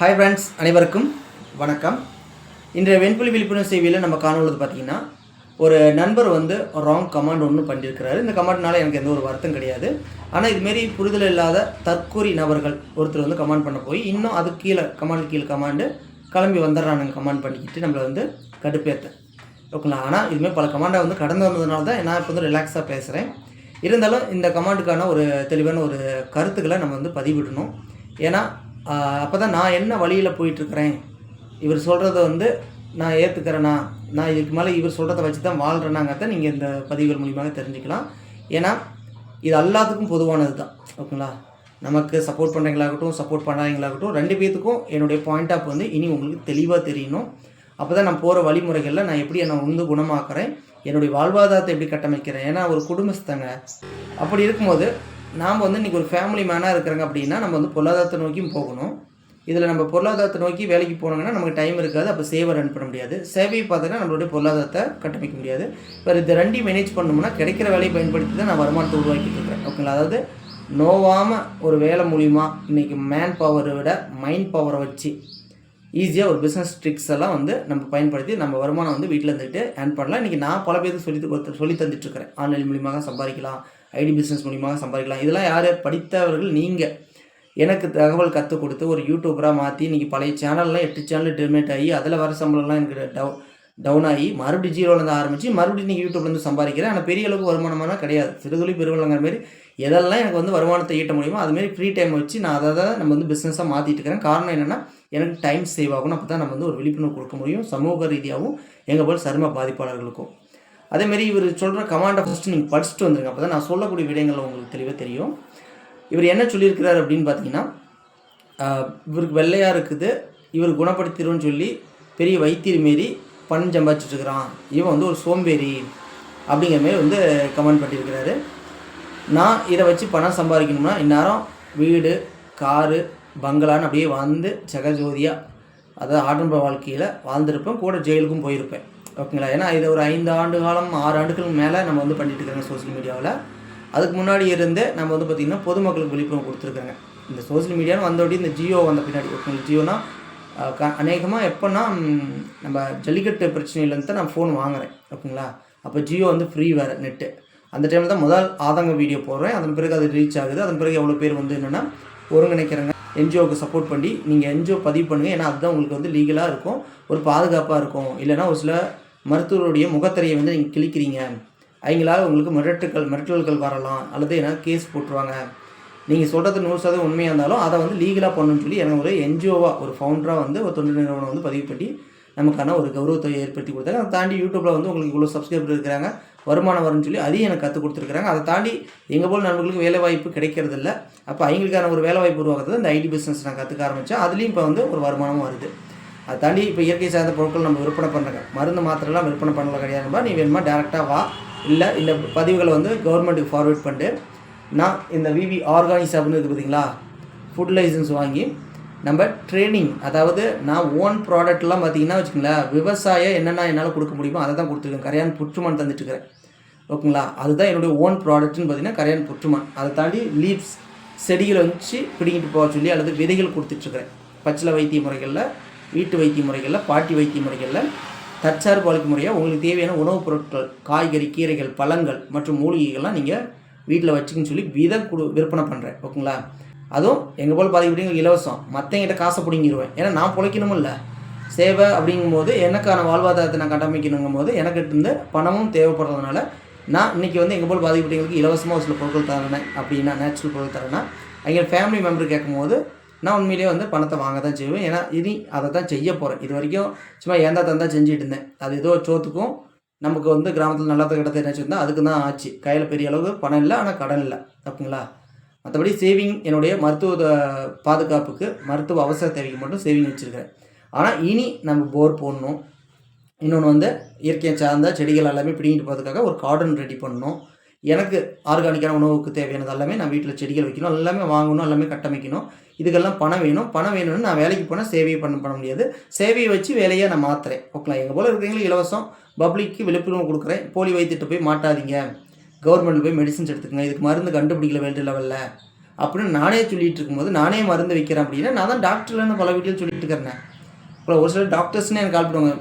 Hi friends அனைவருக்கும் வணக்கம். இன்றைய வெண்புலி விழிப்புணர்வு சேவையில் நம்ம காணுள்ளது பார்த்தீங்கன்னா ஒரு நண்பர் வந்து ராங் கமாண்ட் ஒன்று பண்ணியிருக்கிறாரு இந்த கமாண்ட்னால எனக்கு எந்த ஒரு வருத்தம் கிடையாது. ஆனால் இதுமாரி புரிதல் இல்லாத தற்கூறி நபர்கள் ஒருத்தர் வந்து கமாண்ட் பண்ண போய் இன்னும் அது கீழே கமாண்ட் கீழே கமாண்டு கிளம்பி வந்துடுறானுங்க கமாண்ட் பண்ணிக்கிட்டு நம்மளை வந்து கடுப்பேற்ற ஓகேங்களா? ஆனால் இதுமாதிரி பல கமாண்டை வந்து கடந்து வந்ததுனால தான் நான் இப்போ வந்து ரிலாக்ஸாக பேசுகிறேன் இருந்தாலும் இந்த கமாண்டுக்கான ஒரு தெளிவான ஒரு கருத்துக்களை நம்ம வந்து பதிவிடணும். ஏன்னா அப்போ தான் நான் என்ன வழியில் போயிட்டுருக்குறேன்? இவர் சொல்கிறத வந்து நான் ஏற்றுக்கிறேன்னா நான் இதுக்கு மேலே இவர் சொல்கிறத வச்சு தான் வாழ்கிறேனாங்கிறத நீங்கள் இந்த பதிவுகள் மூலியமாக தெரிஞ்சுக்கலாம். ஏன்னா இது எல்லாத்துக்கும் பொதுவானது தான் ஓகேங்களா? நமக்கு சப்போர்ட் பண்ணுறீங்களாகட்டும் சப்போர்ட் பண்ணாதீங்களாகட்டும் ரெண்டு பேர்த்துக்கும் என்னுடைய பாயிண்ட் ஆஃப் வந்து இனி உங்களுக்கு தெளிவாக தெரியணும். அப்போ தான் நான் போகிற வழிமுறைகளில் நான் எப்படி என்னை உந்து குணமாக்குறேன்? என்னுடைய வாழ்வாதாரத்தை எப்படி கட்டமைக்கிறேன்? ஏன்னா ஒரு குடும்பஸ்தங்க. அப்படி இருக்கும்போது நாம் வந்து இன்றைக்கி ஒரு ஃபேமிலி மேனாக இருக்கிறாங்க அப்படின்னா நம்ம வந்து பொருளாதாரத்தை நோக்கியும் போகணும். இதில் நம்ம பொருளாதாரத்தை நோக்கி வேலைக்கு போனோங்கன்னா நமக்கு டைம் இருக்காது. அப்போ சேவை ரன் பண்ண முடியாது. சேவையை பார்த்தோன்னா நம்மளுடைய பொருளாதாரத்தை கட்டமைக்க முடியாது. இப்போ இது ரெண்டையும் மேனேஜ் பண்ணோம்னா கிடைக்கிற வேலையை பயன்படுத்தி தான் நான் வருமானத்தை உருவாக்கிட்டு இருக்கிறேன். ஓகேங்களா அதாவது நோவாமல் ஒரு வேலை மூலிமா இன்றைக்கி மேன் பவரை விட மைண்ட் பவரை வச்சு ஈஸியாக ஒரு பிஸ்னஸ் ட்ரிக்ஸ் எல்லாம் வந்து நம்ம பயன்படுத்தி நம்ம வருமானம் வந்து வீட்டில் இருந்துட்டு ஏர்ன் பண்ணலாம். இன்றைக்கி நான் பல பேருக்கு சொல்லி சொல்லி தந்துட்டுருக்கிறேன் ஆன்லைன் மூலியமாக சம்பாதிக்கலாம். ஐடி பிஸ்னஸ் மூலியமாக சம்பாதிக்கலாம். இதெல்லாம் யார்? படித்தவர்கள் நீங்கள் எனக்கு தகவல் கற்றுக் கொடுத்து ஒரு யூடியூபராக மாற்றி இன்றைக்கி பழைய சேனல்லாம் எட்டு சேனல் டெர்மினேட் ஆகி அதில் வர சம்பளம்லாம் எனக்கு டவு டவுன் ஆகி மறுபடியும் ஜீரோலேருந்து ஆரம்பித்து மறுபடியும் நீங்கள் யூடியூப்லேருந்து சம்பாதிக்கிறேன். ஆனால் பெரிய அளவுக்கு வருமானமான கிடையாது. சிறுதுளி பெருவலங்கிற மாதிரி எதெல்லாம் எனக்கு வந்து வருமானத்தை ஈட்ட முடியுமோ அதுமாரி ஃப்ரீ டைம் வச்சு நான் அதை தான் நம்ம வந்து பிஸ்னஸாக மாற்றிட்டு இருக்கிறேன். காரணம் என்னென்னா எனக்கு டைம் சேவ் ஆகணும். அப்போ தான் நம்ம வந்து ஒரு விழிப்புணர்வு கொடுக்க முடியும். சமூக ரீதியாகவும் எங்கள் போல் சரும பாதிப்பாளர்களுக்கும். அதேமாரி இவர் சொல்கிற கமாண்டை ஃபஸ்ட்டு நீங்கள் படிச்சுட்டு வந்துருங்க. அப்போ தான் நான் சொல்லக்கூடிய விடயங்கள் உங்களுக்கு தெளிவாக தெரியும். இவர் என்ன சொல்லியிருக்கிறார் அப்படின்னு பார்த்தீங்கன்னா இவருக்கு வெள்ளையாக இருக்குது இவர் குணப்படுத்திடுவோன்னு சொல்லி பெரிய வைத்தியர் மாரி பணம் சம்பாதிச்சிட்டுருக்குறான் இவன் வந்து ஒரு சோம்பேறி அப்படிங்கிற மாரி வந்து கமெண்ட் பண்ணியிருக்கிறாரு. நான் இதை வச்சு பணம் சம்பாதிக்கணும்னா இந்நேரம் வீடு காரு பங்களான்னு அப்படியே வந்து ஜெகஜோதியாக அதாவது ஆடம்பர வாழ்க்கையில் வாழ்ந்திருப்பேன் கூட ஜெயிலுக்கும் போயிருப்பேன். ஓகேங்களா? ஏன்னா இதை ஒரு ஐந்து ஆண்டு காலம் ஆறு ஆண்டுகளுக்கு மேலே நம்ம வந்து பண்ணிட்டு இருக்கிறோங்க சோஷியல் மீடியாவில் அதுக்கு முன்னாடி இருந்தே நம்ம வந்து பார்த்திங்கன்னா பொதுமக்களுக்கு விழிப்புணர்வு கொடுத்துருக்காங்க இந்த சோஷியல் மீடியான்னு வந்தோடனே இந்த ஜியோ வந்த பின்னாடி ஓகேங்களா? ஜியோனா க அநேகமாக எப்போன்னா நம்ம ஜல்லிக்கட்டு பிரச்சனையிலேருந்து தான் நான் ஃபோன் வாங்குறேன் ஓகேங்களா? அப்போ ஜியோ வந்து ஃப்ரீ வேறு நெட்டு அந்த டைமில் தான் முதல் ஆதங்க வீடியோ போடுறேன். அதன் பிறகு அது ரீச் ஆகுது. அதன் பிறகு எவ்வளோ பேர் வந்து என்னென்னா ஒருங்கிணைக்கிறாங்க. என்ஜிஓக்கு சப்போர்ட் பண்ணி நீங்கள் என்ஜிஓ பதிவு பண்ணுங்கள் ஏன்னா அதுதான் உங்களுக்கு வந்து லீகலாக இருக்கும். ஒரு பாதுகாப்பாக இருக்கும். இல்லைன்னா ஒரு சில மருத்துவருடைய முகத்திரையை வந்து நீங்கள் கிழிக்கிறீங்க. அவங்களால உங்களுக்கு மிரட்டுக்கள் மிரட்டல்கள் வரலாம். அல்லது ஏன்னா கேஸ் போட்டுருவாங்க. நீங்கள் சொல்கிறது நூறு சதவீதம் உண்மையாக இருந்தாலும் அதை வந்து லீகலாக பண்ணணும்னு சொல்லி எனக்கு ஒரு என்ஜிஓவாக ஒரு ஃபவுண்டராக வந்து ஒரு தொண்டு நிறுவனம் வந்து பதிவு பண்ணி நமக்கான ஒரு கௌரவத்தை ஏற்படுத்தி கொடுத்தாங்க. அதை தாண்டி யூடியூப்பில் வந்து உங்களுக்கு இவ்வளோ சப்ஸ்கிரைபர் இருக்கிறாங்க. வருமானம் வரும்னு சொல்லி அதையும் எனக்கு கற்றுக் கொடுத்துருக்காங்க அதை தாண்டி எங்கள் போல் நண்பர்களுக்கு வேலை வாய்ப்பு கிடைக்கிறது இல்லை. அப்போ அவங்களுக்கான ஒரு வேலை வாய்ப்பு உருவாக்குறது இந்த ஐடி பிஸ்னஸ் நான் கற்றுக்க ஆரம்பித்தேன் அதுலேயும் இப்போ வந்து ஒரு வருமானமும் வருது. அதை தாண்டி இப்போ இயற்கை சார்ந்த பொருட்கள் நம்ம விற்பனை பண்ணுறாங்க மருந்து மாத்திரைலாம் விற்பனை பண்ணல கிடையாதுமா நீ வேணுமா டேரெக்டாக வா. இல்லை இந்த பதிவுகளை வந்து கவர்மெண்ட்டுக்கு ஃபார்வேர்ட் பண்ணிட்டு நான் இந்த விவி ஆர்கானிக்ஸ் அப்படின்னு இருக்குது பார்த்தீங்களா ஃபுட் லைசன்ஸ் வாங்கி நம்ம ட்ரைனிங் அதாவது நான் ஓன் ப்ராடக்ட்லாம் பார்த்தீங்கன்னா வச்சுக்கோங்களேன் விவசாயம் என்னென்ன என்னால் கொடுக்க முடியுமோ அதை தான் கொடுத்துருக்கேன். கரையான் புற்றுமண் தந்துட்டுருக்கிறேன் ஓகேங்களா? அதுதான் என்னுடைய ஓன் ப்ராடக்ட்னு பார்த்தீங்கன்னா கரையான் புற்றுமண் அதை தாண்டி லீவ்ஸ் செடிகளை வச்சு பிடிங்கிட்டு போக சொல்லி அல்லது விதைகள் கொடுத்துட்ருக்குறேன் பச்சில வைத்திய முறைகளில் வீட்டு வைத்திய முறைகளில் பாட்டி வைத்திய முறைகளில் தற்சார்பு வாழ்க்கை முறையாக உங்களுக்கு தேவையான உணவுப் பொருட்கள் காய்கறி கீரைகள் பழங்கள் மற்றும் மூலிகைகள்லாம் நீங்கள் வீட்டில் வச்சுக்கன்னு சொல்லி வித கொடு விற்பனை பண்ணுறேன் ஓகேங்களா? அதுவும் எங்கள் போல் பார்த்துக்கிட்டீங்க இலவசம். மற்றவங்கிட்ட காசை பிடிங்கிடுவேன் ஏன்னா நான் பிழைக்கணுமில்ல. சேவை அப்படிங்கும்போது எனக்கான வாழ்வாதாரத்தை நான் கட்டமைக்கணுங்கும் போது எனக்கு இருந்து பணமும் தேவைப்படுறதுனால நான் இன்றைக்கி வந்து எங்கள் போல் பாதிக்கப்பட்டவங்களுக்கு இலவசமாக ஒரு சில பொருட்கள் தரேன் அப்படின்னா நேச்சுரல் பொருள் தரேன்னா எங்கள் ஃபேமிலி மெம்பர் கேட்கும்போது நான் உண்மையிலேயே வந்து பணத்தை வாங்க தான் செய்வேன். ஏன்னா இனி அதை தான் செய்ய போகிறேன் இது வரைக்கும் சும்மா ஏந்தா தந்தா செஞ்சுட்டு இருந்தேன். அது ஏதோ சோத்துக்கும் நமக்கு வந்து கிராமத்தில் நல்லா கிடத்த என்ன இருந்தால் அதுக்கு தான் ஆச்சு. கையில் பெரிய அளவுக்கு பணம் இல்லை ஆனால் கடன் இல்லை. ஓகேங்களா மற்றபடி சேவிங் என்னுடைய மருத்துவ பாதுகாப்புக்கு மருத்துவ அவசர தேவைக்கு மட்டும் சேவிங் வச்சுருக்கிறேன். ஆனால் இனி நம்ம போர் போடணும். இன்னொன்று வந்து இயற்கையை சார்ந்த செடிகள் எல்லாமே பிடிங்கிட்டு போகிறதுக்காக ஒரு கார்டன் ரெடி பண்ணணும். எனக்கு ஆர்கானிக்கான உணவுக்கு தேவையானது எல்லாமே நான் வீட்டில் செடிகள் வைக்கணும். எல்லாமே வாங்கணும் எல்லாமே கட்டமைக்கணும். இதுக்கெல்லாம் பணம் வேணும். பணம் வேணும்னு நான் வேலைக்கு போனால் சேவையை பண்ண பண்ண முடியாது. சேவையை வச்சு வேலையை நான் மாற்றுறேன் ஓகேங்களா? எங்கள் போல் இருக்கிறவங்களுக்கு இலவசம் பப்ளிக்கு விழிப்புணர்வு கொடுக்குறேன். போலி வைத்திட்டு போய் மாட்டாதீங்க. கவர்மெண்ட்டில் போய் மெடிசின்ஸ் எடுத்துக்கங்க. இதுக்கு மருந்து கண்டுபிடிக்கல வேல்டு லெவலில். அப்படின்னு நானே சொல்லிட்டு இருக்கும்போது நானே மருந்து வைக்கிறேன் அப்படின்னா நான் தான் டாக்டர்லன்னு பல வீட்டில் சொல்லிட்டு இருக்கிறேன். இப்போ ஒரு சில டாக்டர்ஸ்னே எனக்கு கால் பண்ணுவாங்க.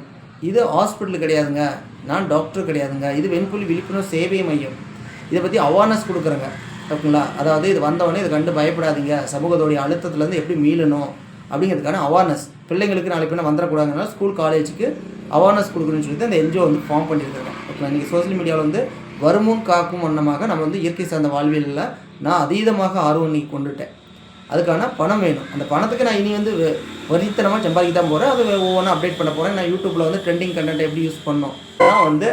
இது ஹாஸ்பிட்டல் கிடையாதுங்க. நான் டாக்டர் கிடையாதுங்க. இது வெண்புலி விழிப்புணர்வு சேவை மையம். இதை பற்றி அவேர்னஸ் கொடுக்குறேங்க. ஓகேங்களா? அதாவது இது வந்தவொடனே இது கண்டு பயப்படாதீங்க. சமூகத்தோடைய அழுத்தத்துலேருந்து எப்படி மீளணும்? அப்படிங்கிறதுக்கான அவேர்னஸ் பிள்ளைங்களுக்கு நாளைக்கு பின்ன வந்துடக்கூடாதுனால ஸ்கூல் காலேஜுக்கு அவேர்னஸ் கொடுக்கணும்னு சொல்லி அந்த என்ஜிஓ வந்து ஃபார்ம் பண்ணியிருக்காங்க. ஓகேங்களா? நீங்கள் சோஷியல் மீடியாவில் வந்து வருமும் காக்கும் வண்ணமாக நம்ம வந்து இயற்கை சார்ந்த வாழ்வியலில் நான் அதீதமாக ஆர்வம் நீ கொண்டுட்டேன். அதுக்கான பணம் வேணும். அந்த பணத்துக்கு நான் இனி வந்து வரித்தனமாக சம்பாதிக்க தான் போகிறேன் அது ஒவ்வொன்றா அப்டேட் பண்ண போகிறேன் நான் யூடியூப்பில் வந்து ட்ரெண்டிங் கண்டென்ட் எப்படி யூஸ் பண்ணோம்? நான் வந்து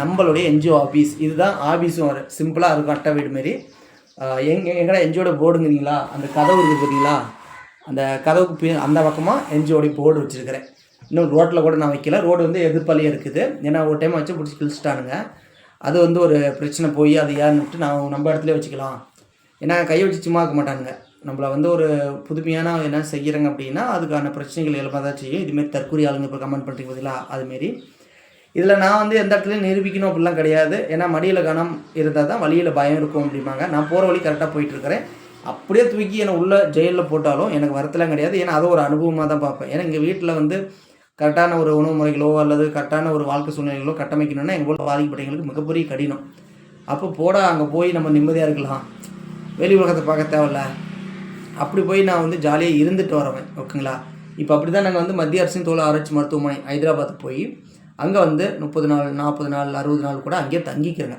நம்மளுடைய என்ஜிஓ ஆஃபீஸ் இதுதான் ஆஃபீஸும் வரும். சிம்பிளாக இருக்கும். அட்டை வீடு மாரி. எங்க எங்கடா என்ஜிஓட போர்டுங்கிறீங்களா? அந்த கதவு இருக்குது பார்த்தீங்களா? அந்த கதவுக்கு பி- அந்த பக்கமாக என்ஜிஓடைய போர்டு வச்சுருக்கிறேன். இன்னும் ரோட்டில் கூட நான் வைக்கல. ரோடு வந்து எதிர்ப்பாலேயே இருக்குது. ஏன்னா ஒரு டைம் வச்சு பிடிச்சி கிழிச்சிட்டானுங்க. அது வந்து ஒரு பிரச்சனை போய் அது ஏன்னுட்டு நான் நம்ம இடத்துல வச்சுக்கலாம். ஏன்னா கையை வச்சு சும்மா இருக்க மாட்டானுங்க. நம்மளை வந்து ஒரு புதுமையான என்ன செய்கிறாங்க அப்படின்னா அதுக்கான பிரச்சனைகள் எழுப்ப தான் செய்யும். இதுமாரி தற்கொலை ஆளுங்க இப்போ கமெண்ட் பண்ணுறீங்க பார்த்தீங்களா? அதுமாரி. இதில் நான் வந்து எந்த இடத்துலையும் நிரூபிக்கணும் அப்படிலாம் கிடையாது. ஏன்னா மடியில் கனம் இருந்தால் தான் வழியில் பயம் இருக்கும் அப்படிம்பாங்க. நான் போகிற வழி கரெக்டாக போயிட்டுருக்கிறேன். அப்படியே தூக்கி என்னை உள்ள ஜெயிலில் போட்டாலும் எனக்கு வருத்தலாம் கிடையாது. ஏன்னா அது ஒரு அனுபவமாக தான் பார்ப்பேன். ஏன்னா எங்கள் வீட்டில் வந்து கரெக்டான ஒரு உணவு முறைகளோ அல்லது கரெக்டான ஒரு வாழ்க்கை சூழ்நிலைகளோ கட்டமைக்கணும்னா எங்கள் போல பாதிக்கப்பட்டவங்களுக்கு மிகப்பெரிய கடினம். அப்போ போடா அங்கே போய் நம்ம நிம்மதியாக இருக்கலாம். வெளி உலகத்தை பார்க்க தேவையில்ல. அப்படி போய் நான் வந்து ஜாலியாக இருந்துட்டு வரவேன் ஓகேங்களா? இப்போ அப்படி தான் நாங்கள் வந்து மத்திய அரசின் தோல் ஆராய்ச்சி மருத்துவமனை ஹைதராபாத் போய் அங்கே வந்து முப்பது நாள் நாற்பது நாள் அறுபது நாள் கூட அங்கேயே தங்கிக்கிறேங்க.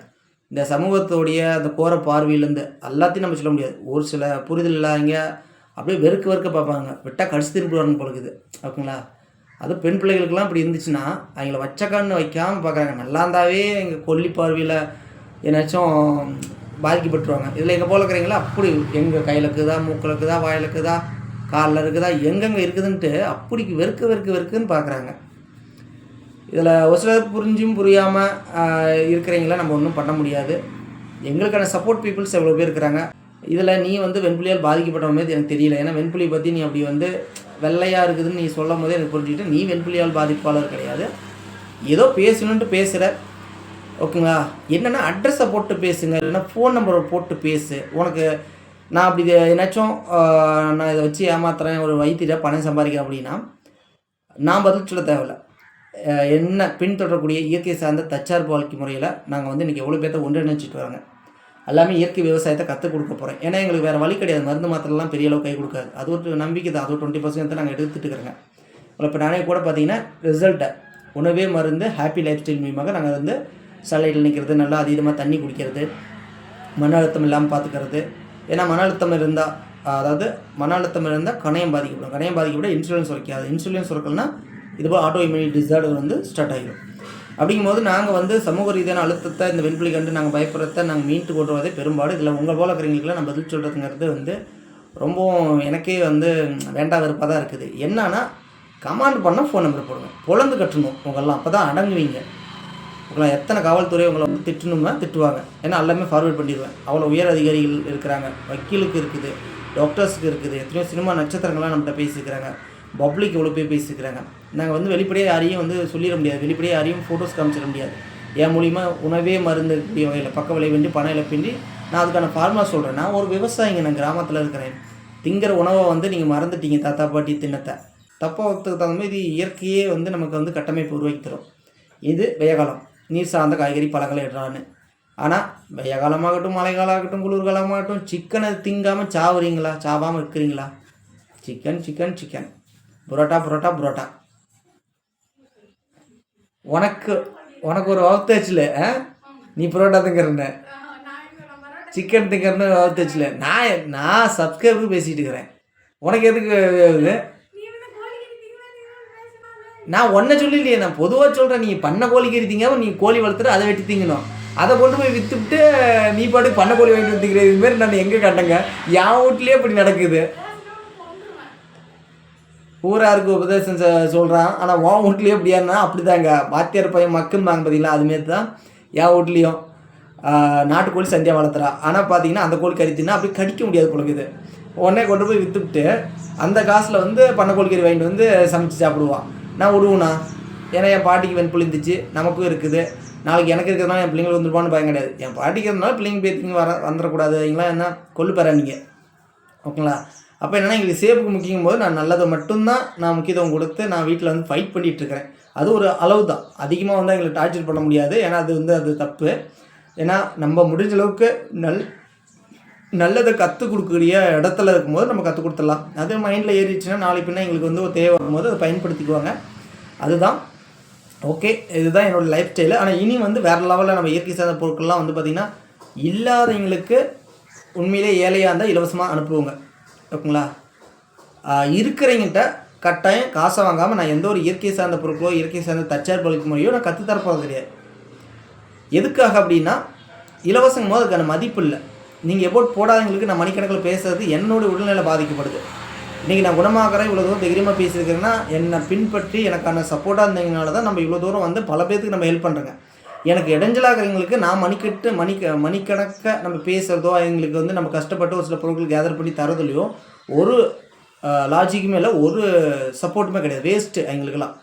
இந்த சமூகத்தோடைய அந்த கோர பார்வையிலேருந்து எல்லாத்தையும் நம்ம சொல்ல முடியாது. ஒரு சில புரிதல் இல்லாதவங்க அப்படியே வெறுக்க வெறுக்க பார்ப்பாங்க. விட்டால் கடிச்சு திருப்பி வரணும் பொழுது ஓகேங்களா? அது பெண் பிள்ளைகளுக்கெல்லாம் இப்படி இருந்துச்சுன்னா அவங்கள வச்ச கண்ணு வைக்காமல் பார்க்குறாங்க. நல்லா இருந்தாவே எங்கள் கொல்லி பார்வையில் என்னாச்சும் பாதிக்கப்பட்டுருவாங்க. இதில் எங்கள் போல இருக்கிறீங்களா? அப்படி எங்கள் கையில் இருக்குதா? மூக்கில் இருக்குதா? வாயில் இருக்குதா? காலில் இருக்குதா? எங்கெங்கே இருக்குதுன்ட்டு அப்படி வெறுக்க வெறுக்க வெறுக்குன்னு பார்க்குறாங்க. இதில் ஒரு சிலர் புரிஞ்சும் புரியாமல் இருக்கிறீங்களா நம்ம ஒன்றும் பண்ண முடியாது. எங்களுக்கான சப்போர்ட் பீப்புள்ஸ் எவ்வளோ பேர் இருக்கிறாங்க? இதில் நீ வந்து வெண்புலியால் பாதிக்கப்பட்டவங்க மாதிரி எனக்கு தெரியல. ஏன்னா வெண்புலி பற்றி நீ அப்படி வந்து வெள்ளையாக இருக்குதுன்னு நீ சொல்லும் போதே எனக்கு புரிஞ்சுக்கிட்டு நீ வெண்புலியால் பாதிப்பாளர் கிடையாது. ஏதோ பேசணுன்ட்டு பேசுகிற ஓகேங்களா? என்னென்னா அட்ரஸை போட்டு பேசுங்க. இல்லைன்னா ஃபோன் நம்பரை போட்டு பேசு. உனக்கு நான் அப்படி என்னாச்சும் நான் இதை வச்சு ஏமாத்துறேன் ஒரு வைத்தியரை பணம் சம்பாதிக்கிறேன் அப்படின்னா நான் பதில் சொல்ல தேவையில்ல. என்ன பின்தொடரக்கூடிய இயற்கை சார்ந்த தற்சார்பு வாழ்க்கை முறையில் நாங்கள் வந்து இன்றைக்கி எவ்வளோ பேர்த்த ஒன்றிணைச்சிட்டு வராங்க. எல்லாமே இயற்கை விவசாயத்தை கற்றுக் கொடுக்க போகிறோம் ஏன்னா எங்களுக்கு வேறு வழி கிடையாது. மருந்து மாத்திரலாம் பெரிய அளவு கை கொடுக்காது. அது ஒரு நம்பிக்கை தான். அது ஒரு டுவெண்ட்டி பர்சன்ட் நாங்கள் எடுத்துட்டு இருக்கிறோங்க. இப்போ நானே கூட பார்த்தீங்கன்னா ரிசல்ட்டை உணவே மருந்து ஹாப்பி லைஃப் ஸ்டைல் மூலியமாக நாங்கள் வந்து சலைடில் நிற்கிறது நல்லா அதிகமாக தண்ணி குடிக்கிறது மன அழுத்தம் இல்லாமல் பார்த்துக்கிறது ஏன்னா மன அழுத்தம் இருந்தால் அதாவது மன அழுத்தம் இருந்தால் கணையம் பாதிக்கப்படும். கணையம் பாதிக்கப்பட இன்சுலின் சுரக்காது. இன்சுலின் சுரக்கலனா இதுபோல் ஆட்டோ இம்யூனிட்டி டிசார்டர் வந்து ஸ்டார்ட் ஆகிடும் அப்படிங்கும்போது நாங்கள் வந்து சமூக ரீதியான அழுத்தத்தை இந்த வெண்புலி கண்டு நாங்கள் பயப்படுறத நாங்கள் மீட்டு கொண்டு வரதே பெரும்பாடு. இதில் உங்கள் போல இருக்கிறவங்களுக்குலாம் நம்ம பதில் சொல்கிறதுங்கிறது வந்து ரொம்பவும் எனக்கே வந்து வேண்டாம் வெறுப்பாக தான் இருக்குது. என்னன்னா கமாண்ட் பண்ணால் ஃபோன் நம்பர் போடுங்க. பொழந்து கட்டணும். உங்கள்லாம் அப்போ தான் அடங்குவீங்க. உங்களை எத்தனை காவல்துறை உங்களை வந்து திட்டணும்னா திட்டுவாங்க. ஏன்னா எல்லாமே ஃபார்வேர்ட் பண்ணிடுவேன். அவ்வளோ உயர் அதிகாரிகள் இருக்கிறாங்க. வக்கீலுக்கு இருக்குது டாக்டர்ஸுக்கு இருக்குது எத்தனையோ சினிமா நட்சத்திரங்கள்லாம் நம்மகிட்ட பேசியிருக்கிறாங்க. பப்ளிக் இவ்வளோ பேர் பேசியிருக்கிறாங்க நாங்கள் வந்து வெளிப்படையாக யாரையும் வந்து சொல்லிட முடியாது. வெளிப்படையாக யாரையும் ஃபோட்டோஸ் காமிச்சிட முடியாது. என் மூலிமா உணவே மருந்து கூடிய வகையில் பக்க விளைவின்றி பண இழப்பின்றி நான் அதுக்கான ஃபார்முலா சொல்கிறேன் நான் ஒரு விவசாயிங்க. நான் கிராமத்தில் இருக்கிறேன். திங்கிற உணவை வந்து நீங்கள் மறந்துட்டீங்க தாத்தா பாட்டி தின்னத்தை தப்பாக தகுந்த மாதிரி இது இயற்கையே வந்து நமக்கு வந்து கட்டமைப்பு உருவாக்கி தரும். இது வெயகாலம் நீர் சார்ந்த காய்கறி பழங்களை இடுறான்னு ஆனால் வெய்ய காலமாகட்டும் மழை காலமாகட்டும் குளிர்காலமாகட்டும் சிக்கனை திங்காமல் சாவுறீங்களா? சாவாமல் இருக்கிறீங்களா? Chicken chicken chicken parotta parotta parotta. உனக்கு உனக்கு ஒரு வகுத்தாச்சுல நீ புரோட்டா திங்கிறன சிக்கன் திங்கிறன்னு வகுத்தாச்சுல நான் நான் சப்ஸ்கிரைபருக்கு பேசிகிட்டு இருக்கிறேன். உனக்கு எதுக்கு இது? நான் ஒன்றை சொல்லலையே நான் பொதுவாக சொல்கிறேன் நீ பண்ண கோழிக்கறி திங்காம நீ கோழி வளர்த்துட்டு அதை வெட்டி திங்கணும். அதை கொண்டு போய் விற்றுவிட்டு நீ பாட்டுக்கு பண்ண கோழி வாங்கிட்டு வந்துக்கிறேன் இதுமாரி நான் எங்கே கண்டங்க? என் வீட்லேயே இப்படி நடக்குது. ஊராருக்கு உபதேசம் சொல்கிறான் ஆனால் உன் வீட்லேயே இப்படியானா அப்படி தாங்க வாத்தியார் பையன் மக்கும்பாங்க வாங்க பார்த்தீங்களா அதுமாரி தான் என் வீட்லேயும் நாட்டுக்கோழி சந்தியா வளர்த்துறா ஆனால் பார்த்தீங்கன்னா அந்த கோழி கறி அப்படி கடிக்க முடியாது பொழுது உடனே கொண்டு போய் விற்றுவிட்டு அந்த காசில் வந்து பண்ணக்கோழி கறி வாங்கிட்டு வந்து சமைச்சு சாப்பிடுவான். நான் விடுவேண்ணா ஏன்னா என் பாட்டிக்கு வெண் புளிந்துச்சு. நமக்கும் இருக்குது. நாளைக்கு எனக்கு இருக்கிறதுனால என் பிள்ளைங்களுக்கு வந்துருப்பான்னு பயம் கிடையாது. என் பாட்டிக்கு இருந்தனால பிள்ளைங்க பேத்திங்க வர வந்துடக்கூடாது அவங்களாம் என்ன கொல்லு பெறா நீங்கள் ஓகேங்களா? அப்போ என்னென்னா எங்களுக்கு சேஃபுக்கு முக்கியம் போது நான் நல்லதை மட்டும்தான் நான் முக்கியத்துவம் கொடுத்து நான் வீட்டில் வந்து ஃபைட் பண்ணிகிட்டு இருக்கிறேன் அது ஒரு அளவு தான் அதிகமாக வந்து எங்களை டார்ச்சர் பண்ண முடியாது. ஏன்னா அது வந்து அது தப்பு. ஏன்னா நம்ம முடிஞ்ச அளவுக்கு நல் நல்லதை கற்றுக் கொடுக்கக்கூடிய இடத்துல இருக்கும்போது நம்ம கற்றுக் கொடுத்துடலாம். அது மைண்டில் ஏறிடுச்சுன்னா நாளை பின்னா எங்களுக்கு வந்து ஒரு தேவை வரும்போது அதை பயன்படுத்திக்குவாங்க. அதுதான். ஓகே. இதுதான் என்னோடய லைஃப் ஸ்டைலு ஆனால் இனி வந்து வேறு லெவலில் நம்ம இயற்கை சார்ந்த பொருட்கள்லாம் வந்து பார்த்திங்கன்னா இல்லாதவங்களுக்கு உண்மையிலே ஏழையாக இருந்தால் இலவசமாக அனுப்புவோங்க. ஓகேங்களா இருக்கிறவங்கிட்ட கட்டாயம் காசை வாங்காமல் நான் எந்த ஒரு இயற்கை சார்ந்த பொருட்களோ இயற்கை சார்ந்த தற்சார்பு முறையோ நான் கற்றுத்தரப்போகிறது கிடையாது. எதுக்காக அப்படின்னா இலவசங்கும் போது அதுக்கான மதிப்பு இல்லை. நீங்கள் எப்போ போடாதவங்களுக்கு நான் மணிக்கணக்கில் பேசுறது என்னோடய உடல்நிலை பாதிக்கப்படுது. இன்றைக்கி நான் குணமாகறேன் இவ்வளோ தூரம் தைரியமாக பேசியிருக்கிறேன்னா என்னை பின்பற்றி எனக்கான சப்போர்ட்டாக இருந்ததுனால தான் நம்ம இவ்வளோ தூரம் வந்து பல பேர்த்துக்கு நம்ம ஹெல்ப் பண்ணுறேங்க எனக்கு இடைஞ்சலாகிறவங்களுக்கு நான் மணிக்கட்டு மணிக்க மணிக்கணக்க நம்ம பேசுகிறதோ அவங்களுக்கு வந்து நம்ம கஷ்டப்பட்டு ஒரு சில பொருட்கள் கேதர் பண்ணி தரதுலையோ ஒரு லாஜிக்குமே இல்லை ஒரு சப்போர்ட்டுமே கிடையாது. வேஸ்ட்டு அவங்களுக்கெல்லாம்.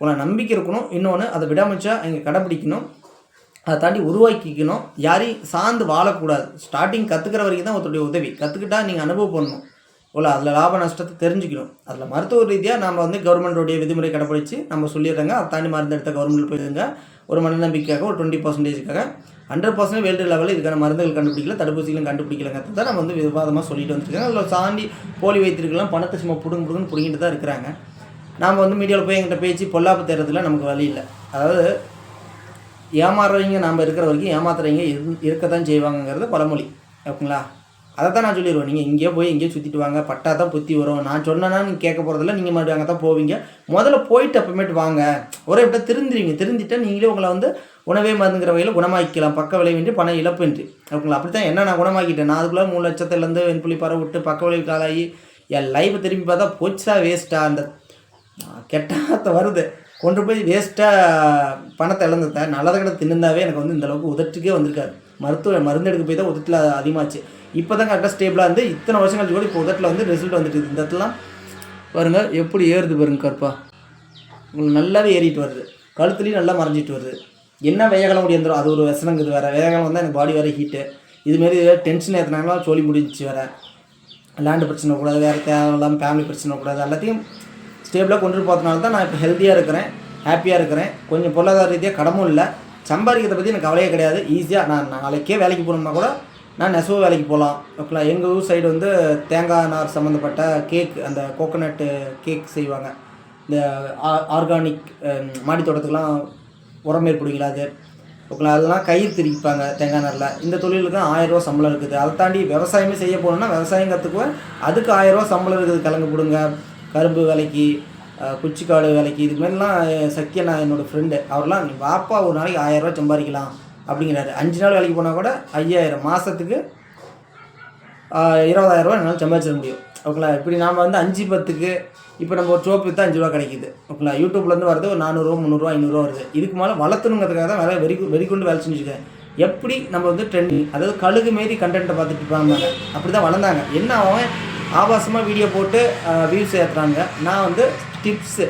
உங்களை நம்பிக்கை இருக்கணும். இன்னொன்று அதை விடாமச்சா அவங்க கடைப்பிடிக்கணும் அதை தாண்டி உருவாக்கிக்கணும். யாரையும் சார்ந்து வாழக்கூடாது. ஸ்டார்டிங் கற்றுக்கிற வரைக்கும் தான் ஒருத்தருடைய உதவி. கற்றுக்கிட்டா நீங்கள் அனுபவம் பண்ணணும் இவ்வளோ அதில் லாப நஷ்டத்தை தெரிஞ்சுக்கணும். அதில் மருத்துவ ரீதியாக நம்ம வந்து கவர்மெண்ட்டோடைய விதிமுறை கடைப்பிடிச்சு நம்ம சொல்லிடுறாங்க. அதை தாண்டி மருந்து எடுத்த கவர்மெண்ட் போயிருங்க ஒரு மனநம்பிக்கைக்காக ஒரு டுவெண்ட்டி பர்சன்டேஜுக்காக ஹண்ட்ரட் பர்சன்ட் வேல்டு லெவலில் இதுக்கான மருந்துகள் கண்டுபிடிக்கல தடுப்பூசிகளும் கண்டுபிடிக்கலங்கிறது தான் நம்ம வந்து விவாதமாக சொல்லிட்டு வந்துருக்காங்க. அதில் சாண்டி போலி வைத்திருக்கலாம் பணத்தை சும்மா புடுங்க புடுங்கன்னு பிடிங்கிட்டு தான் இருக்கிறாங்க. நாம் வந்து மீடியாவில் போய் எங்கிட்ட பேச்சு பொல்லாப்பு தேர்றதுல நமக்கு வழி இல்லை. அதாவது ஏமாறுறவங்க நாம் இருக்கிற வரைக்கும் ஏமாத்துறவங்க இருக்க தான் செய்வாங்கங்கிறது பழமொழி. ஓகேங்களா? அதை தான் நான் சொல்லிடுவேன் நீங்கள் இங்கேயோ போய் எங்கேயோ சுற்றிட்டு வாங்க. பட்டா தான் புத்தி வரும். நான் சொன்னேன்னா நீங்கள் கேட்க போகிறதில்ல நீங்கள் மறுபடியும் அங்கே தான் போவீங்க. முதல்ல போயிட்டு அப்புறமேட்டு வாங்க. ஒரே விட்ட திருந்துருவீங்க. திருந்திட்டா நீங்களே உங்களை வந்து உணவே மருந்துங்கிற வகையில் குணமாக்கிக்கலாம். பக்க விளைவின்றி பண இழப்பின்றி ஓகேங்களா? அப்படி தான் என்ன நான் குணமாக்கிட்டேன்? நான் அதுக்குள்ளே மூணு லட்சத்துலேருந்து வெண்புலி பற விட்டு பக்க விளைவு காலாகி என் லைஃப்பை திரும்பி பார்த்தா போச்சா வேஸ்ட்டாக அந்த கெட்டாத்த வருது. கொண்டு போய் வேஸ்ட்டாக பணத்தை இழந்துட்டேன். நல்லதை கிட்ட தின்னுந்தாவே எனக்கு வந்து இந்த அளவுக்கு உதட்டுக்கே வந்திருக்காது மருத்துவ மருந்து எடுக்க போய் தான் உதட்டில் அதிகமாச்சு. இப்போ தான் கரெக்டாக ஸ்டேபிளாக இருந்து இத்தனை வருஷம் கழிச்சு கூட இப்போ உதட்டில் வந்து ரிசல்ட் வந்துட்டு இந்த இடத்துலாம் பாருங்கள் எப்படி ஏறுது பாருங்க கருப்பா. உங்களுக்கு நல்லாவே ஏறிட்டு வருது. கழுத்துலேயும் நல்லா மறைஞ்சிட்டு வருது. என்ன வேகலாம் முடி வந்துடும் அது ஒரு விசனங்குது வேறு. வேகலம் வந்தால் எனக்கு பாடி வேறு ஹீட்டு இதுமாரி டென்ஷன் ஏற்றினாங்களா சொல்லி முடிஞ்சிச்சு வேறு. லேண்டு பிரச்சனை கூடாது வேறு தேவையில்லாமல் ஃபேமிலி பிரச்சனை கூடாது எல்லாத்தையும் ஸ்டேபிளாக கொண்டு போகிறதுனால தான் நான் இப்போ ஹெல்த்தியாக இருக்கிறேன் ஹாப்பியாக இருக்கிறேன். கொஞ்சம் பொருளாதார ரீதியாக கடமும் இல்லை. சம்பாதிக்கிறத பற்றி எனக்கு கவலையே கிடையாது. ஈஸியாக நான் நாளைக்கே வேலைக்கு போகணும்னா கூட நான் நெசவு வேலைக்கு போகலாம். ஓகேங்களா? எங்கள் ஊர் சைடு வந்து தேங்காய் நார் சம்மந்தப்பட்ட கேக் அந்த கோகோனட்டு கேக் செய்வாங்க. இந்த ஆர்கானிக் மாடி தோட்டத்துக்குலாம் உரம் ஏற்படுவீங்களா அது? ஓகேங்களா? அதெல்லாம் கயிறு திரிப்பாங்க தேங்காய் நாரில். இந்த தொழிலுக்கு ஆயிரரூவா சம்பளம் இருக்குது. அதை தாண்டி விவசாயமே செய்ய போகணுன்னா விவசாயம் கற்றுக்குவேன் அதுக்கு ஆயிரரூவா சம்பளம் இருக்குது. கிழங்கு கொடுங்க கரும்பு வேலைக்கு குச்சிக்காடு வேலைக்கு. இதுக்கு மாதிரிலாம் சக்கிய நான் என்னோடய ஃப்ரெண்டு அவர்லாம் நீ வாப்பா ஒரு நாளைக்கு ஆயிரரூவா சம்பாதிக்கலாம். அப்படிங்கிறாரு. அஞ்சு நாள் வேலைக்கு போனால் கூட ஐயாயிரம் மாதத்துக்கு இருபதாயிரரூவா என்னால் சம்பாதிச்சிட முடியும். ஓகேங்களா? இப்படி நாம் வந்து அஞ்சு பத்துக்கு இப்போ நம்ம ஒரு சோப்பு தான் அஞ்சு ரூபா கிடைக்குது. ஓகேங்களா? யூடியூப்லேருந்து வருது ஒரு நானூறுரூவா முந்நூறுரூவா ஐநூறுரூவா வருது. இதுக்கு மேலே வளர்த்தணுங்கிறதுக்காக தான் வேலை வெறி வெறி கொண்டு வேலை செஞ்சுருக்கேன் எப்படி நம்ம வந்து ட்ரெண்டிங் அதாவது கழுகு மாரி கண்டென்ட்டை பார்த்துட்டு இருப்பாங்க அப்படி தான் வளர்ந்தாங்க. என்ன அவன் ஆபாசமாக வீடியோ போட்டு வியூஸ் ஏற்றுறாங்க நான் வந்து டிப்ஸு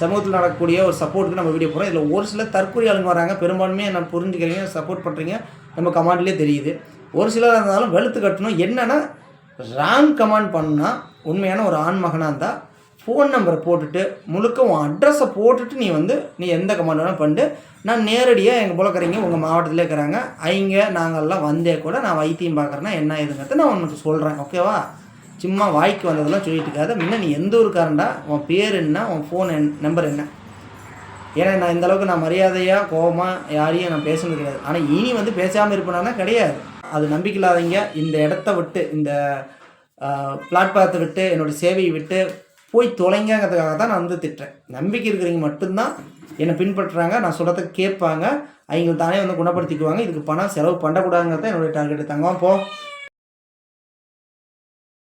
சமூகத்தில் நடக்கக்கூடிய ஒரு சப்போர்ட்டுக்கு நம்ம வீடியோ போகிறோம் இதில் ஒரு சில தற்கொலை ஆளுங்க வராங்க. பெரும்பான்மையாக நான் புரிஞ்சுக்கிறீங்க சப்போர்ட் பண்ணுறீங்க நம்ம கமாண்ட்லேயே தெரியுது. ஒரு சிலர் இருந்தாலும் வெளுத்து கட்டணும். என்னென்னா ராங் கமாண்ட் பண்ணால் உண்மையான ஒரு ஆண் மகனாக இருந்தால் ஃபோன் நம்பரை போட்டுட்டு முழுக்க உன் அட்ரஸை போட்டுட்டு நீ வந்து நீ எந்த கமாண்ட் வேணாலும் பண்ணிட்டு நான் நேரடியாக எங்கள் புலக்கறீங்க உங்கள் மாவட்டத்தில் இருக்கிறாங்க. அவங்க நாங்கள்லாம் வந்தே கூட நான் வைத்தியம் பார்க்குறேன்னா என்ன ஏதுங்கிறத நான் உனக்கு சொல்கிறேன் ஓகேவா சும்மா வாய்க்கு வந்ததெல்லாம் சொல்லிட்டு இருக்காத. முன்ன நீ எந்த ஒரு காரண்டா உன் பேர் என்ன? உன் ஃபோன் என் நம்பர் என்ன? ஏன்னா நான் இந்த அளவுக்கு நான் மரியாதையாக கோபமாக யாரையும் நான் பேசுனது கிடையாது. ஆனால் இனி வந்து பேசாமல் இருப்பேனா கிடையாது. அது நம்பிக்கை இல்லாதவங்க இந்த இடத்த விட்டு இந்த பிளாட்பாத்தை விட்டு என்னோடய சேவையை விட்டு போய் தொலைங்கிறதுக்காக தான் நான் வந்து திட்டுறேன். நம்பிக்கை இருக்கிறவங்க மட்டும்தான் என்னை பின்பற்றுறாங்க. நான் சொல்கிறத கேட்பாங்க. அவங்க தானே வந்து குணப்படுத்திக்குவாங்க. இதுக்கு பணம் செலவு பண்ணக்கூடாதுங்கிறத என்னுடைய டார்கெட் தங்கம் போ.